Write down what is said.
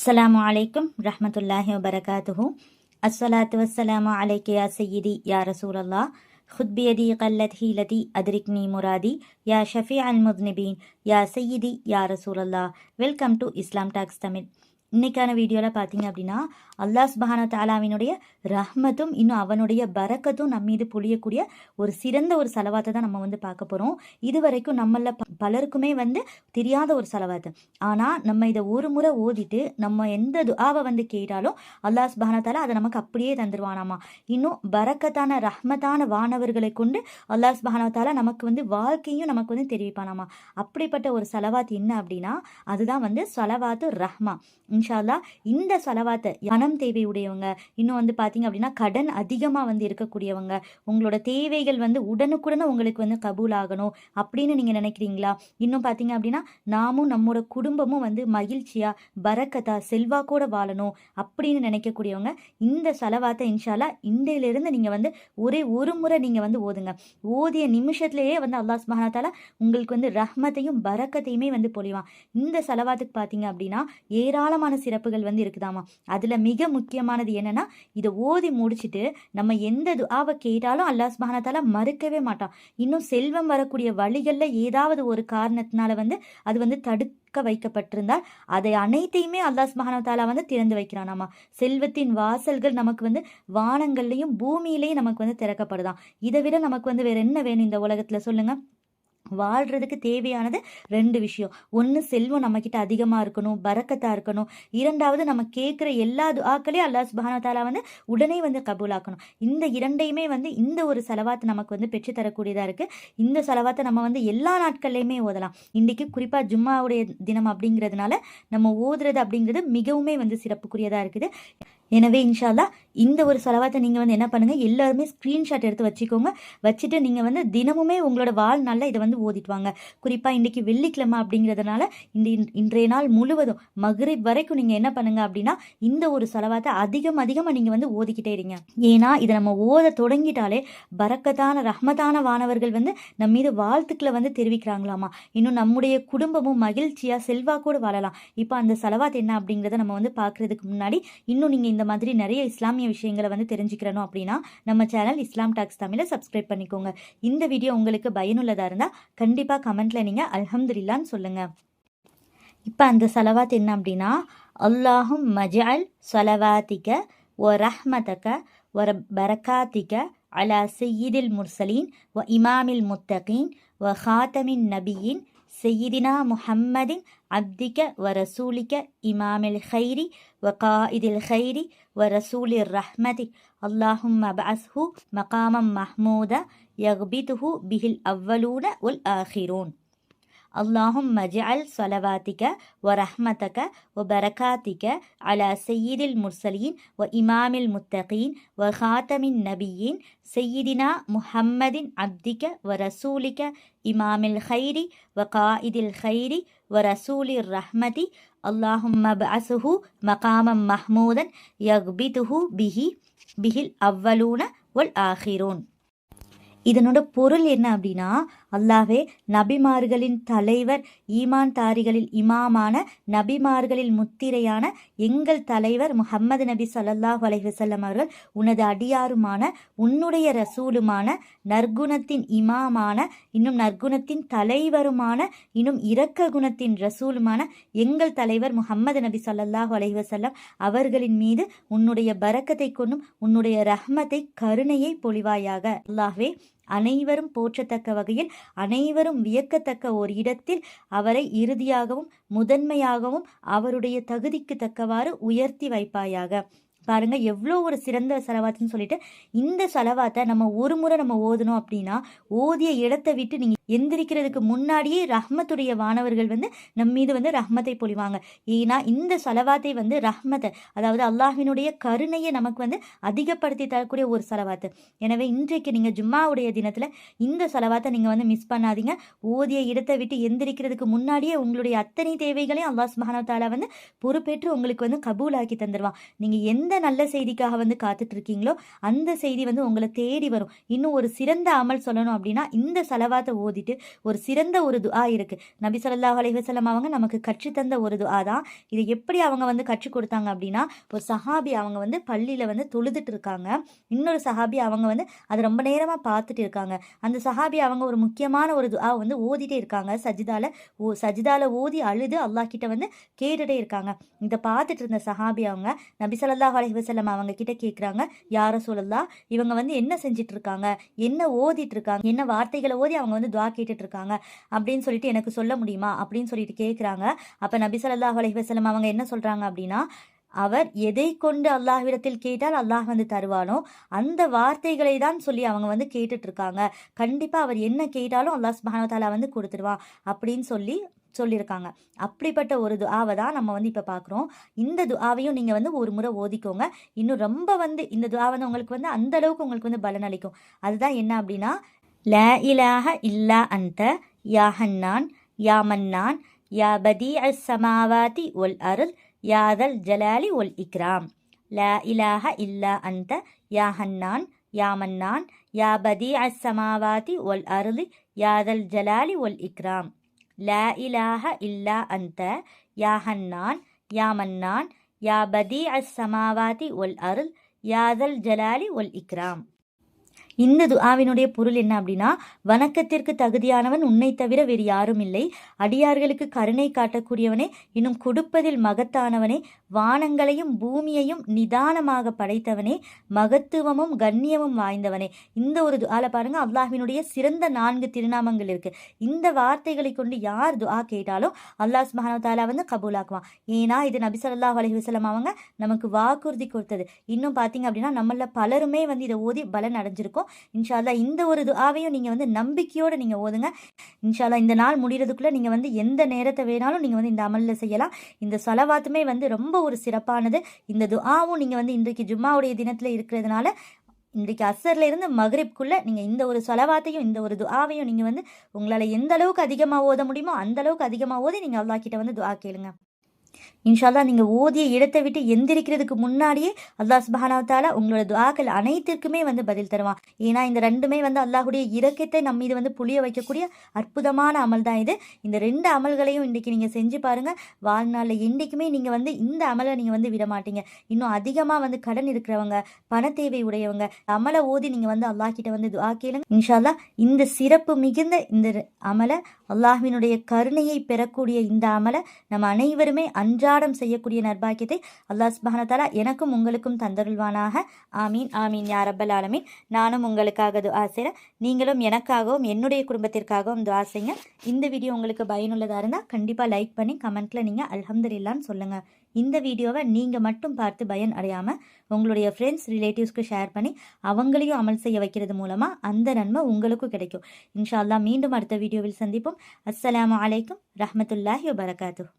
السلام عليكم ورحمة الله وبركاته. الصلاة والسلام عليك يا سيدي يا رسول الله. خذ بيدي قلت هيلتي أدركني مرادي. يا شفيع المذنبين يا سيدي يا رسول الله. Welcome to Islam Talks Tamil. இன்றைக்கான வீடியோவில் பார்த்தீங்க அப்படின்னா அல்லாஹ் சுபஹான தாலாவினுடைய ரஹ்மத்தும் இன்னும் அவனுடைய பரக்கத்தும் நம்ம மீது பொழியக்கூடிய ஒரு சிறந்த ஒரு செலவாத்தை தான் நம்ம வந்து பார்க்க போகிறோம் இது வரைக்கும் நம்மள பலருக்குமே வந்து தெரியாத ஒரு செலவாத்து. ஆனால் நம்ம இதை ஒரு முறை ஓதிட்டு நம்ம எந்த துஆவை வந்து கேட்டாலும் அல்லாஹ் சுபஹான தாலா அதை நமக்கு அப்படியே தந்துருவானாமா? இன்னும் பரக்கத்தான ரஹ்மத்தான வானவர்களை கொண்டு அல்லாஹ் சுபஹான தாலா நமக்கு வந்து வாழ்க்கையும் நமக்கு வந்து தெரிவிப்பானாமா? அப்படிப்பட்ட ஒரு செலவாத்து என்ன அப்படின்னா அதுதான் வந்து செலவாத்து ரஹ்மா. இன்ஷால்லா இந்த செலவாத்தை பணம் தேவையுடையவங்க இன்னும் வந்து பார்த்தீங்க அப்படின்னா கடன் அதிகமாக வந்து இருக்கக்கூடியவங்க உங்களோட தேவைகள் வந்து உடனுக்குடனே உங்களுக்கு வந்து கபூல் ஆகணும் அப்படின்னு நீங்கள் நினைக்கிறீங்களா? இன்னும் பார்த்தீங்க அப்படின்னா நாமும் நம்மளோட குடும்பமும் வந்து மகிழ்ச்சியாக பரக்கத்தா செல்வாக்கோட வாழணும் அப்படின்னு நினைக்கக்கூடியவங்க இந்த செலவாத்தை இன்ஷால்லா இன்றையிலிருந்து நீங்கள் வந்து ஒரே ஒரு முறை நீங்கள் வந்து ஓதுங்க. ஓதிய நிமிஷத்துலேயே வந்து அல்லாஹ் மஹாத்தால உங்களுக்கு வந்து ரஹ்மத்தையும் பரக்கத்தையுமே வந்து பொழிவான். இந்த செலவாத்துக்கு பார்த்தீங்க அப்படின்னா ஏராளமான சிறப்புகள் வந்து இருக்குதாமா? அதில் மிக முக்கியமானது என்னென்னா இதை ஓதி முடிச்சிட்டு நம்ம எந்த துஆவை கேட்டாலும் அல்லாஹ் சுப்ஹானஹு மறுக்கவே மாட்டான். இன்னும் செல்வம் வரக்கூடிய வழிகளில் ஏதாவது ஒரு காரணத்தினால வந்து அது வந்து தடுக்க வைக்கப்பட்டிருந்தால் அதை அனைத்தையுமே அல்லாஹ் சுப்ஹானஹு வந்து திறந்து வைக்கிறானாமா? செல்வத்தின் வாசல்கள் நமக்கு வந்து வானங்கள்லையும் பூமியிலையும் நமக்கு வந்து திறக்கப்படுதாம் இதை விட நமக்கு வந்து வேற என்ன வேணும் இந்த உலகத்துல? சொல்லுங்க. வாழ்கிறதுக்கு தேவையானது ரெண்டு விஷயம். ஒன்று செல்வம் நம்மக்கிட்ட அதிகமாக இருக்கணும் பரக்கத்தாக இருக்கணும். இரண்டாவது நம்ம கேட்குற எல்லா துஆக்களையும் அல்லாஹ் சுபானத்தாலா வந்து உடனே வந்து கபூலாக்கணும். இந்த இரண்டையுமே வந்து இந்த ஒரு செலவாத்து நமக்கு வந்து பெற்று தரக்கூடியதாக இருக்குது இந்த செலவாத்தை நம்ம வந்து எல்லா நாட்கள்லையுமே ஓதலாம். இன்றைக்கி குறிப்பாக ஜும்மாவுடைய தினம் அப்படிங்கிறதுனால நம்ம ஓதுறது அப்படிங்கிறது மிகவுமே வந்து சிறப்புக்குரியதாக இருக்குது. எனவே இன்ஷால்லா இந்த ஒரு செலவாத்தை நீங்கள் வந்து என்ன பண்ணுங்கள் எல்லாருமே ஸ்க்ரீன்ஷாட் எடுத்து வச்சுக்கோங்க. வச்சுட்டு நீங்கள் வந்து தினமுமே உங்களோட வாழ்நாளில் இதை வந்து ஓதிட்டு வாங்க. குறிப்பாக இன்றைக்கி வெள்ளிக்கிழமை அப்படிங்கிறதுனால இந்த இன்றைய நாள் முழுவதும் மகரிப் வரைக்கும் நீங்கள் என்ன பண்ணுங்க அப்படின்னா இந்த ஒரு செலவாத்தை அதிகம் அதிகமாக நீங்கள் வந்து ஓதிக்கிட்டே இருங்க. ஏன்னா இதை நம்ம ஓத தொடங்கிட்டாலே பரக்கத்தான ரஹ்மத்தான வானவர்கள் வந்து நம்ம மீது வாழ்த்துக்களை வந்து தெரிவிக்கிறாங்களாமா? இன்னும் நம்முடைய குடும்பமும் மகிழ்ச்சியாக செல்வாக்கோடு வாழலாம். இப்போ அந்த செலவாத் என்ன அப்படிங்கிறத நம்ம வந்து பார்க்குறதுக்கு முன்னாடி இன்னும் நீங்கள் இந்த மாதிரி நிறைய இஸ்லாமிய விஷயங்களை வந்து தெரிஞ்சுக்கிறணும் அப்படின்னா நம்ம சேனல் இஸ்லாம் டாக்ஸ் தமிழை சப்ஸ்கிரைப் பண்ணிக்கோங்க. இந்த வீடியோ உங்களுக்கு பயனுள்ளதாக இருந்தால் கண்டிப்பாக கமெண்ட்டில் நீங்கள் அலமதுல்லான்னு சொல்லுங்கள் இப்போ அந்த செலவாத் என்ன அப்படின்னா அல்லாஹும் மஜால் சொலவாத்திக்க ஒ ரஹ்மதக்க ஒரு பரக்காத்திக்க அலா சையீதில் முர்சலீன் வ இமாமில் முத்தகீன் ஒ ஹாத்தமின் நபியின் سيدنا محمد عبدك ورسولك إمام الخير وقائد الخير ورسول الرحمة. اللهم ابعثه مقاما محمودا يغبطه به الأولون والآخرون. اللهم اجعل صلواتك ورحمتك وبركاتك على سيد المرسلين وإمام المتقين وخاتم النبيين سيدنا محمد عبدك ورسولك إمام الخير وقائد الخير ورسول الرحمة اللهم ابعثه مقاما محمودا يغبطه به به الأولون والآخرون இதனோட பொருள் என்ன அப்படின்னா அல்லாஹே நபிமார்களின் தலைவர் ஈமான் தாரிகளில் இமாமான நபிமார்களில் முத்திரையான எங்கள் தலைவர் முஹம்மது நபி ஸல்லல்லாஹு அலைவசல்லம் அவர்கள் உனது அடியாருமான உன்னுடைய ரசூலுமான நற்குணத்தின் இமாமான இன்னும் நற்குணத்தின் தலைவருமான இன்னும் இரக்க குணத்தின் ரசூலுமான எங்கள் தலைவர் முஹம்மது நபி ஸல்லல்லாஹு அலைவசல்லம் அவர்களின் மீது உன்னுடைய பரக்கத்தை கொண்டும் உன்னுடைய ரஹ்மத்தை கருணையை பொழிவாயாக. அல்லாஹ்வே அனைவரும் போற்றத்தக்க வகையில் அனைவரும் வியக்கத்தக்க ஒரு இடத்தில் அவரை இறுதியாகவும் முதன்மையாகவும் அவருடைய தகுதிக்கு தக்கவாறு உயர்த்தி வைப்பாயாக. பாருங்கள் எவ்வளோ ஒரு சிறந்த செலவாத்துன்னு சொல்லிட்டு இந்த செலவாத்தை நம்ம ஒரு முறை நம்ம ஓதணும் அப்படின்னா ஓதிய இடத்தை விட்டு நீங்கள் எந்திரிக்கிறதுக்கு முன்னாடியே ரஹ்மத்துடைய வானவர்கள் வந்து நம் மீது வந்து ரஹ்மத்தை பொழிவாங்க. ஏன்னா இந்த செலவாத்தை வந்து ரஹ்மத்தை அதாவது அல்லாஹினுடைய கருணையை நமக்கு வந்து அதிகப்படுத்தி தரக்கூடிய ஒரு செலவாத்து. எனவே இன்றைக்கு நீங்கள் ஜும்மாவுடைய தினத்தில் இந்த செலவாத்தை நீங்கள் வந்து மிஸ் பண்ணாதீங்க. ஓதிய இடத்தை விட்டு எந்திரிக்கிறதுக்கு முன்னாடியே உங்களுடைய அத்தனை தேவைகளையும் அல்லாஹ் சுப்ஹானஹு வந்து பொறுப்பேற்று உங்களுக்கு வந்து கபூலாக்கி தந்துடுவான் நீங்கள் எந்த எந்த நல்ல செய்திக்காக வந்து காத்துட்டு இருக்கீங்களோ அந்த செய்தி வந்து உங்களை தேடி வரும். இன்னும் ஒரு சிறந்த அமல் சொல்லணும் அப்படின்னா இந்த செலவாத்தை ஓதிட்டு ஒரு சிறந்த ஒரு துஆ இருக்கு. நபி சொல்லா அலைவசலம் அவங்க நமக்கு கற்றுத்தந்த ஒரு துஆ தான். இதை எப்படி அவங்க வந்து கற்றுக் கொடுத்தாங்க அப்படின்னா ஒரு சஹாபி அவங்க வந்து பள்ளியில் வந்து தொழுதுட்டு இருக்காங்க இன்னொரு சஹாபி அவங்க வந்து அது ரொம்ப நேரமாக பார்த்துட்டு இருக்காங்க. அந்த சஹாபி அவங்க ஒரு முக்கியமான ஒரு துஆ வந்து ஓதிட்டே இருக்காங்க. சஜிதால ஓ சஜிதால ஓதி அழுது அல்லாஹ் கிட்ட வந்து கேட்டுட்டே இருக்காங்க. இதை பார்த்துட்டு இருந்த சஹாபி அவங்க நபி சொல்லா அலைஹி வசலம் அவங்க கிட்ட கேட்குறாங்க யார சொல்லலாம் இவங்க வந்து என்ன செஞ்சுட்டு இருக்காங்க என்ன ஓதிட்டு இருக்காங்க என்ன வார்த்தைகளை ஓதி அவங்க வந்து துவா கேட்டுட்டு இருக்காங்க அப்படின்னு சொல்லிட்டு எனக்கு சொல்ல முடியுமா? அப்படின்னு சொல்லிட்டு கேட்குறாங்க அப்போ நபி சொல்லாஹ் அலைஹி வசலம் அவங்க என்ன சொல்றாங்க அப்படின்னா அவர் எதை கொண்டு அல்லாஹ்விடத்தில் கேட்டால் அல்லாஹ் வந்து தருவானோ அந்த வார்த்தைகளை தான் சொல்லி அவங்க வந்து கேட்டுட்ருக்காங்க. கண்டிப்பாக அவர் என்ன கேட்டாலும் அல்லாஹ் சுப்ஹானஹு வந்து கொடுத்துருவான். அப்படின்னு சொல்லி சொல்லியிருக்காங்க. அப்படிப்பட்ட ஒரு துஆவை தான் நம்ம வந்து இப்போ பார்க்குறோம் இந்த துஆவையும் நீங்கள் வந்து ஒரு முறை ஓதிக்கோங்க. இன்னும் ரொம்ப வந்து இந்த துஆ வந்து உங்களுக்கு வந்து அந்த அளவுக்கு உங்களுக்கு வந்து பலன் அளிக்கும். அதுதான் என்ன அப்படின்னா ல இலாஹ இல்லா அந்த யா ஹன்னான் யா மன்னான் யா பதி அஸ் சமாவாதி ஒல் அருள் யாதல் ஜலாலி ஒல் இக்ராம். ல இலாஹ இல்லா அந்த யா ஹன்னான் யா மன்னான் யா பதி அஸ் சமாவாதி ஒல் அருள் யாதல் ஜலாலி ஒல் இக்ராம். லா இலாஹ இல்லா அந்த யா ஹன்னான் யா மன்னான் யா பதி அஸ் சமாவாதி ஒல் அருள் யாதல் ஜலாலி ஒல் இக்ராம். இந்த துஆவினுடைய பொருள் என்ன அப்படின்னா வணக்கத்திற்கு தகுதியானவன் உன்னை தவிர வேறு யாரும் இல்லை. அடியார்களுக்கு கருணை காட்டக்கூடியவனே இன்னும் கொடுப்பதில் மகத்தானவனே. வானங்களையும் பூமியையும் நிதானமாக படைத்தவனே மகத்துவமும் கண்ணியமும் வாய்ந்தவனே. இந்த ஒரு துஆல பாருங்க அல்லாஹினுடைய சிறந்த நான்கு திருநாமங்கள் இருக்கு. இந்த வார்த்தைகளை கொண்டு யார் துஆ கேட்டாலும் அல்லாஹ் சுப்ஹானஹு வந்து கபூலாக்குவான். ஏன்னா இது நபி ஸல்லல்லாஹு அலைஹி அவங்க நமக்கு வாக்குறுதி கொடுத்தது. இன்னும் பார்த்தீங்க அப்படின்னா நம்மள பலருமே வந்து இதை ஓதி பலன் அடைஞ்சிருக்கோம் இன்ஷால்லா இந்த ஒரு துஆவையும் நீங்கள் வந்து நம்பிக்கையோடு நீங்கள் ஓதுங்க. இன்ஷால்லா இந்த நாள் முடிகிறதுக்குள்ளே நீங்கள் வந்து எந்த நேரத்தை வேணாலும் நீங்கள் வந்து இந்த அமலில் செய்யலாம். இந்த செலவாத்துமே வந்து ரொம்ப ஒரு சிறப்பானது. இந்த துஆவும் நீங்கள் வந்து இன்றைக்கு ஜும்மாவுடைய தினத்தில் இருக்கிறதுனால இன்றைக்கு அசர்ல இருந்து மகரிப்குள்ளே நீங்கள் இந்த ஒரு சொலவாத்தையும் இந்த ஒரு துஆவையும் நீங்கள் வந்து உங்களால் எந்த அளவுக்கு அதிகமாக ஓத முடியுமோ அந்த அளவுக்கு அதிகமாக ஓதி நீங்கள் அல்லாஹ் கிட்ட வந்து துஆ கேளுங்க. இன்ஷால்லா நீங்கள் ஓதிய இடத்தை விட்டு எந்திரிக்கிறதுக்கு முன்னாடியே அல்லாஹ் சுபஹானாவத்தால உங்களோட துவாக்கள் அனைத்திற்குமே வந்து பதில் தருவான். ஏன்னா இந்த ரெண்டுமே வந்து அல்லாஹுடைய இறக்கத்தை நம்ம இது வந்து புளிய வைக்கக்கூடிய அற்புதமான அமல் தான் இது. இந்த ரெண்டு அமல்களையும் இன்றைக்கி நீங்கள் செஞ்சு பாருங்கள் வாழ்நாளில் என்றைக்குமே நீங்கள் வந்து இந்த அமலை நீங்கள் வந்து விட மாட்டீங்க. இன்னும் அதிகமாக வந்து கடன் இருக்கிறவங்க பண தேவை உடையவங்க அமலை ஓதி நீங்கள் வந்து அல்லாஹ் கிட்ட வந்து துவா கேளுங்க. இன்ஷால்லா இந்த சிறப்பு மிகுந்த இந்த அமலை அல்லாஹினுடைய கருணையை பெறக்கூடிய இந்த அமலை நம்ம அனைவருமே அன்றாடம் செய்யக்கூடிய நர்பாக்கியத்தை அல்லாஹ் சுப்ஹானஹு எனக்கும் உங்களுக்கும் தந்தருள்வானாக. ஆமீன் ஆமீன் யா ரப்பல் ஆலமீன். நானும் உங்களுக்காக துவா செய்கிறேன் நீங்களும் எனக்காகவும் என்னுடைய குடும்பத்திற்காகவும் துவா செய்யுங்க. இந்த வீடியோ உங்களுக்கு பயனுள்ளதாக இருந்தால் கண்டிப்பாக லைக் பண்ணி கமெண்ட்டில் நீங்கள் அலமதுல்லான்னு சொல்லுங்கள் இந்த வீடியோவை நீங்கள் மட்டும் பார்த்து பயன் அடையாமல் உங்களுடைய ஃப்ரெண்ட்ஸ் ரிலேட்டிவ்ஸ்க்கு ஷேர் பண்ணி அவங்களையும் அமல் செய்ய வைக்கிறது மூலமாக அந்த நன்மை உங்களுக்கும் கிடைக்கும். இன்ஷா மீண்டும் அடுத்த வீடியோவில் சந்திப்போம். அஸ்லாம் அலைக்கும் ரஹமத்துல்லாஹி வபரகாத்துஹ்.